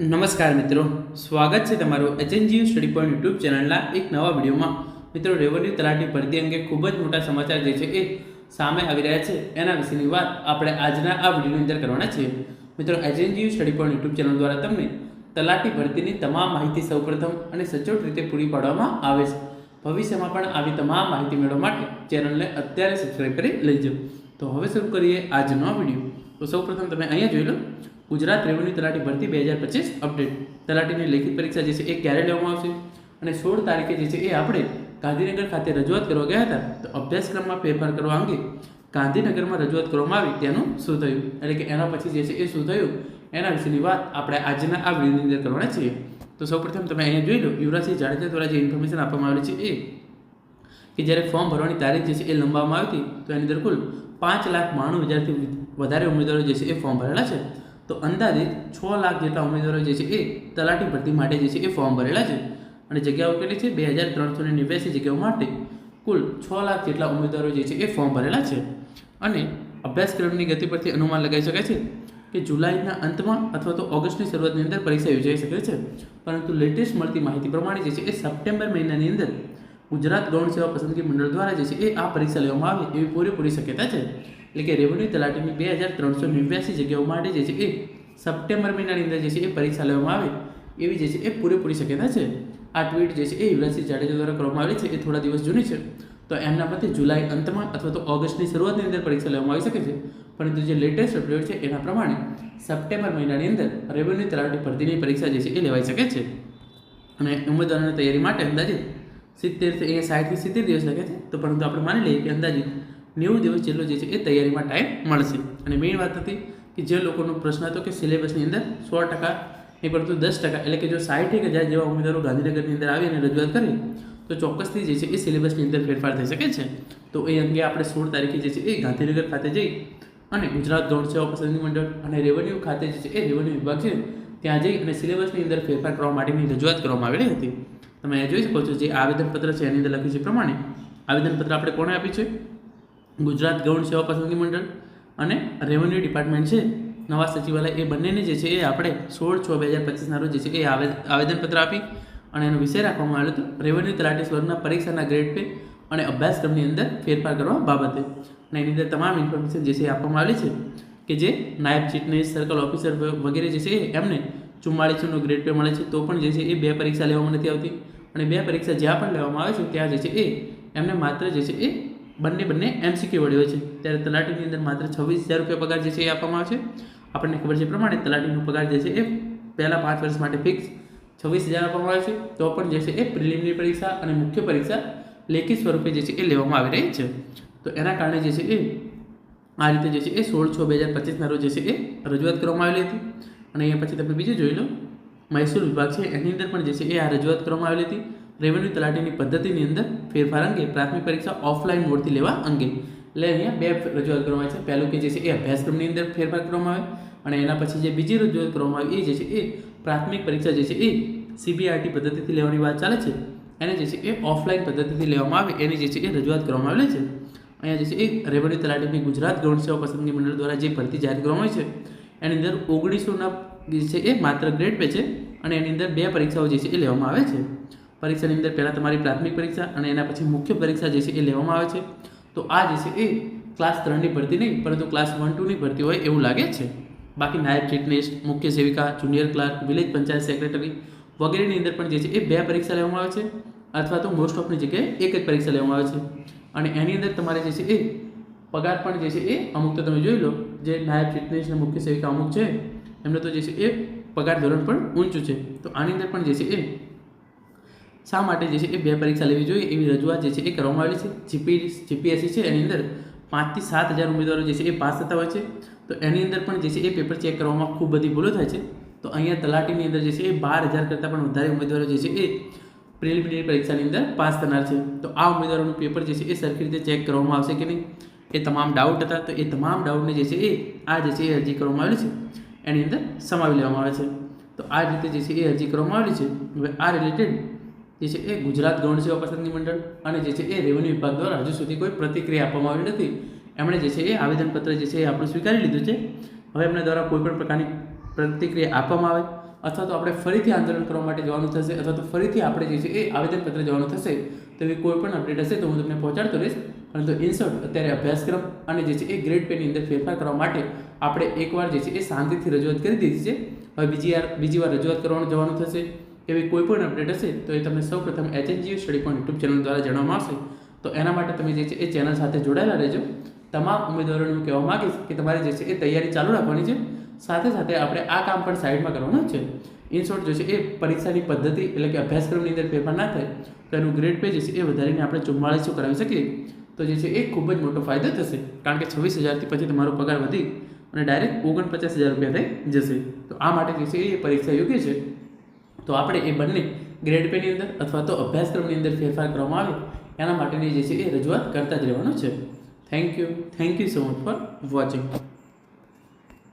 નમસ્કાર મિત્રો. સ્વાગત છે તમારું એચએનજીયુ સ્ટડી પોઈન્ટ યુટ્યુબ ચેનલના એક નવા વિડીયોમાં. મિત્રો રેવન્યુ તલાટી ભરતી અંગે ખૂબ જ મોટા સમાચાર જે છે એ સામે આવી રહ્યા છે. એના વિશેની વાત આપણે આજના આ વિડીયોની અંદર કરવાના છીએ. મિત્રો HNGU study point YouTube channel દ્વારા તમને તલાટી ભરતીની તમામ માહિતી સૌપ્રથમ અને સચોટ રીતે પૂરી પાડવામાં આવે છે. ભવિષ્યમાં પણ આવી તમામ માહિતી મેળવવા માટે ચેનલને અત્યારે સબસ્ક્રાઈબ કરી લેજો. તો હવે શરૂ કરીએ આજનો વીડિયો. તો સૌપ્રથમ તમે અહીંયા જોઈ લો, ગુજરાત રેવન્યુ તલાટી ભરતી બે હજાર પચીસ અપડેટ તલાટીની લેખિત પરીક્ષા જે છે એ ક્યારે લેવામાં આવશે? અને સોળ તારીખે જે છે એ આપણે ગાંધીનગર ખાતે રજૂઆત કરવા ગયા હતા. તો અભ્યાસક્રમમાં ફેરફાર કરવા અંગે ગાંધીનગરમાં રજૂઆત કરવામાં આવી, તેનું શું થયું? એટલે કે એના પછી જે છે એ શું થયું? એના વિશેની વાત આપણે આજના આ વિડીયોની અંદર કરવાના છીએ. તો સૌપ્રથમ તમે અહીંયા જોઈ લો, યુવરાજસિંહ જાડેજા દ્વારા જે ઇન્ફોર્મેશન આપવામાં આવેલી છે એ કે જ્યારે ફોર્મ ભરવાની તારીખ જે છે એ લંબાવવામાં આવી હતી, તો એની અંદર કુલ પાંચ લાખ બાણું હજારથી વધારે ઉમેદવારો જે છે એ ફોર્મ ભરેલા છે. તો અંદાજિત છ લાખ જેટલા ઉમેદવારો જે છે એ તલાટી ભરતી માટે જે છે એ ફોર્મ ભરેલા છે. અને જગ્યાઓ કેટલી છે? બે હજાર ત્રણસો ને નેવ્યાસી જગ્યાઓ માટે કુલ છ લાખ જેટલા ઉમેદવારો જે છે એ ફોર્મ ભરેલા છે. અને અભ્યાસક્રમની ગતિ પરથી અનુમાન લગાવી શકાય છે કે જુલાઈના અંતમાં અથવા તો ઓગસ્ટની શરૂઆતની અંદર પરીક્ષા યોજાઈ શકે છે. પરંતુ લેટેસ્ટ મળતી માહિતી પ્રમાણે જે છે એ સપ્ટેમ્બર મહિનાની અંદર ગુજરાત ગૌણ સેવા પસંદગી મંડળ દ્વારા જે છે એ આ પરીક્ષા લેવામાં આવે એવી પૂરેપૂરી શક્યતા છે. એટલે કે રેવન્યુ તલાટીની બે હજાર ત્રણસો નેવ્યાસી જગ્યાઓ માટે જે છે એ સપ્ટેમ્બર મહિનાની અંદર જે છે એ પરીક્ષા લેવામાં આવે એવી જે છે એ પૂરેપૂરી શક્યતા છે. આ ટ્વીટ જે છે એ યુવરાજસિંહ જાડેજા દ્વારા કરવામાં આવી છે. એ થોડા દિવસ જૂની છે. તો એમના મતે જુલાઈ અંતમાં અથવા તો ઓગસ્ટની શરૂઆતની અંદર પરીક્ષા લેવામાં આવી શકે છે. પરંતુ જે લેટેસ્ટ અપડેટ છે એના પ્રમાણે સપ્ટેમ્બર મહિનાની અંદર રેવન્યુ તલાટી ભરતીની પરીક્ષા જે છે એ લેવાઈ શકે છે. અને ઉમેદવારોની તૈયારી માટે અંદાજિત સિત્તેરથી અહીંયા સાઠથી સિત્તેર દિવસ લાગે છે. તો પરંતુ આપણે માની લઈએ કે અંદાજિત નેવું દિવસ જેટલો જે છે એ તૈયારીમાં ટાઈમ મળશે. અને મેઇન વાત હતી કે જે લોકોનો પ્રશ્ન હતો કે સિલેબસની અંદર સો ટકા નહીં પરંતુ દસ ટકા એટલે કે જો સાઠ એક હજાર જેવા ઉમેદવારો ગાંધીનગરની અંદર આવી અને રજૂઆત કરી, તો ચોક્કસથી જે છે એ સિલેબસની અંદર ફેરફાર થઈ શકે છે. તો એ અંગે આપણે સોળ તારીખે જે છે એ ગાંધીનગર ખાતે જઈ અને ગુજરાત ગૌણ સેવા પસંદગી મંડળ અને રેવન્યુ ખાતે જે છે એ રેવન્યુ વિભાગ છે ત્યાં જઈ અને સિલેબસની અંદર ફેરફાર કરવા માટેની રજૂઆત કરવામાં આવેલી હતી. તમે જોઈ શકો છો જે આવેદનપત્ર છે, એની અંદર લખ્યું છે પ્રમાણે. આવેદનપત્ર આપણે કોણે આપ્યું છે? ગુજરાત ગૌણ સેવા પસંદગી મંડળ અને રેવન્યુ ડિપાર્ટમેન્ટ છે. નવા સચિવાલય એ બંનેને જે છે એ આપણે સોળ છ બે હજાર પચીસના રોજ જે છે એ આવેદનપત્ર આપી અને એનો વિષય રાખવામાં આવ્યો હતો રેવન્યુ તલાટી સ્વર્ગના પરીક્ષાના ગ્રેડ પે અને અભ્યાસક્રમની અંદર ફેરફાર કરવા બાબતે. અને એની અંદર તમામ ઇન્ફોર્મેશન જે છે આપવામાં આવેલી છે કે જે નાયબ ચીફનેસ સર્કલ ઓફિસર વગેરે જે છે એમને ચુમ્માળીસોનો ગ્રેડ પે મળે છે તો પણ જે છે એ બે પરીક્ષા લેવામાં નથી આવતી અને બે પરીક્ષા જ્યાં પણ લેવામાં આવે છે ત્યાં જે છે એ એમને માત્ર જે છે એ બંને બંને એમસીક્યુ વડે હોય છે ત્યારે તલાટીની અંદર માત્ર છવ્વીસ હજાર રૂપિયા પગાર જે છે એ આપવામાં આવે છે આપણને ખબર છે પ્રમાણે તલાટીનો પગાર જે છે એ પહેલાં પાંચ વર્ષ માટે ફિક્સ છવ્વીસ હજાર આપવામાં આવે છે તો પણ જે છે એ પ્રિલિમિનરી પરીક્ષા અને મુખ્ય પરીક્ષા લેખિત સ્વરૂપે જે છે એ લેવામાં આવી રહી છે તો એના કારણે જે છે એ આ રીતે જે છે એ સોળ છ બે હજાર પચીસના રોજ જે છે એ રજૂઆત કરવામાં આવેલી હતી અને અહીંયા પછી તમે બીજું જોઈ લો. મહેસૂલ વિભાગ છે, એની અંદર પણ જે છે એ આ રજૂઆત કરવામાં આવેલી હતી. રેવન્યુ તલાટીની પદ્ધતિની અંદર ફેરફાર અંગે પ્રાથમિક પરીક્ષા ઓફલાઈન મોડથી લેવા અંગે. એટલે અહીંયા બે રજૂઆત કરવામાં આવે છે. પહેલું કે જે છે એ અભ્યાસક્રમની અંદર ફેરફાર કરવામાં આવે અને એના પછી જે બીજી રજૂઆત કરવામાં આવે એ જે છે એ પ્રાથમિક પરીક્ષા જે છે એ સીબીઆરટી પદ્ધતિથી લેવાની વાત ચાલે છે. એને જે છે એ ઓફલાઈન પદ્ધતિથી લેવામાં આવે, એની જે છે એ રજૂઆત કરવામાં આવેલી છે. અહીંયા જે છે એ રેવન્યુ તલાટીની ગુજરાત ગૌણ સેવા પસંદગી મંડળ દ્વારા જે ભરતી જાહેર કરવામાં આવી છે એની અંદર ઓગણીસોના છે એ માત્ર ગ્રેડ પે છે અને એની અંદર બે પરીક્ષાઓ જે છે એ લેવામાં આવે છે. પરીક્ષાની અંદર પહેલાં તમારી પ્રાથમિક પરીક્ષા અને એના પછી મુખ્ય પરીક્ષા જે છે એ લેવામાં આવે છે. તો આ જે છે એ ક્લાસ ત્રણની ભરતી નહીં, પરંતુ ક્લાસ વન ટુની ભરતી હોય એવું લાગે છે. બાકી નાયબ ચીફનેસ મુખ્ય સેવિકા junior clerk village panchayat secretary વગેરેની અંદર પણ જે છે એ બે પરીક્ષા લેવામાં આવે છે. અથવા તો મોસ્ટ ઓફની જગ્યાએ એક જ પરીક્ષા લેવામાં આવે છે. અને એની અંદર તમારે જે છે એ પગાર પણ જે છે એ અમુક તો તમે જોઈ લો જે નાયબ અને મુખ્ય સેવિકા અમુક છે એમને તો જે છે એ પગાર ધોરણ પણ ઊંચું છે તો આની અંદર પણ જે છે એ શા માટે જે છે એ બે પરીક્ષા લેવી જોઈએ એવી રજૂઆત જે છે એ કરવામાં આવેલી છે જીપી જીપીએસસી છે એની અંદર પાંચથી સાત હજાર ઉમેદવારો જે છે એ પાસ થતા હોય છે તો એની અંદર પણ જે છે એ પેપર ચેક કરવામાં ખૂબ બધી ભૂલો થાય છે તો અહીંયા તલાટીની અંદર જે છે એ બાર હજાર કરતાં પણ વધારે ઉમેદવારો જે છે એ પ્રિલિમિનરી પરીક્ષાની અંદર પાસ થનાર છે તો આ ઉમેદવારોનું પેપર જે છે એ સરખી રીતે ચેક કરવામાં આવશે કે નહીં એ તમામ ડાઉટ હતા, તો એ તમામ ડાઉટને જે છે એ આ જે છે એ અરજી કરવામાં આવેલી છે. એની અંદર સમાવી લેવામાં આવે છે. તો આ રીતે જે છે એ અરજી કરવામાં આવેલી છે. હવે આ રિલેટેડ જે છે એ ગુજરાત ગૌણ સેવા પસંદગી મંડળ અને જે છે એ રેવન્યુ વિભાગ દ્વારા હજુ સુધી કોઈ પ્રતિક્રિયા આપવામાં આવી નથી. એમણે જે છે એ આવેદનપત્ર જે છે એ આપણે સ્વીકારી લીધું છે. હવે એમના દ્વારા કોઈપણ પ્રકારની પ્રતિક્રિયા આપવામાં આવે અથવા તો આપણે ફરીથી આંદોલન કરવા માટે જવાનું થશે અથવા તો ફરીથી આપણે જે છે એ આવેદનપત્ર જવાનું થશે તો એવી કોઈ પણ અપડેટ હશે તો હું તમને પહોંચાડતો રહીશ. પરંતુ ઇન્સર્ટ અત્યારે અભ્યાસક્રમ અને જે છે એ ગ્રેડ પેની અંદર ફેરફાર કરવા માટે આપણે એકવાર જે છે એ શાંતિથી રજૂઆત કરી દીધી છે. હવે બીજી વાર બીજી વાર રજૂઆત કરવાનું જવાનું થશે. એવી કોઈ પણ અપડેટ હશે તો એ તમને સૌ પ્રથમ HNGU study point YouTube channel દ્વારા જણાવવામાં આવશે. તો એના માટે તમે જે છે એ ચેનલ સાથે જોડાયેલા રહેજો. તમામ ઉમેદવારોને હું કહેવા માગીશ કે તમારે જે છે એ તૈયારી ચાલુ રાખવાની છે. સાથે સાથે આપણે આ કામ પણ સાઈડમાં કરવાનું છે. ઇન શોર્ટ જે છે એ પરીક્ષાની પદ્ધતિ એટલે કે અભ્યાસક્રમની અંદર ફેરફાર ના થાય તો એનું ગ્રેડ પે જે છે એ વધારીને આપણે ચુમ્માળીસો કરાવી શકીએ. તો જે છે એ ખૂબ જ મોટો ફાયદો થશે. કારણ કે છવ્વીસ હજારથી પછી તમારો પગાર વધી અને ડાયરેક્ટ ઓગણપચાસ હજાર રૂપિયા થઈ જશે. તો આ માટે જે છે એ પરીક્ષા યોગ્ય છે. તો આપણે એ બંને ગ્રેડ પેની અંદર અથવા તો અભ્યાસક્રમની અંદર ફેરફાર કરવામાં આવે, એના માટેની જે છે એ રજૂઆત કરતા જ રહેવાનું છે. Thank you thank you so much for watching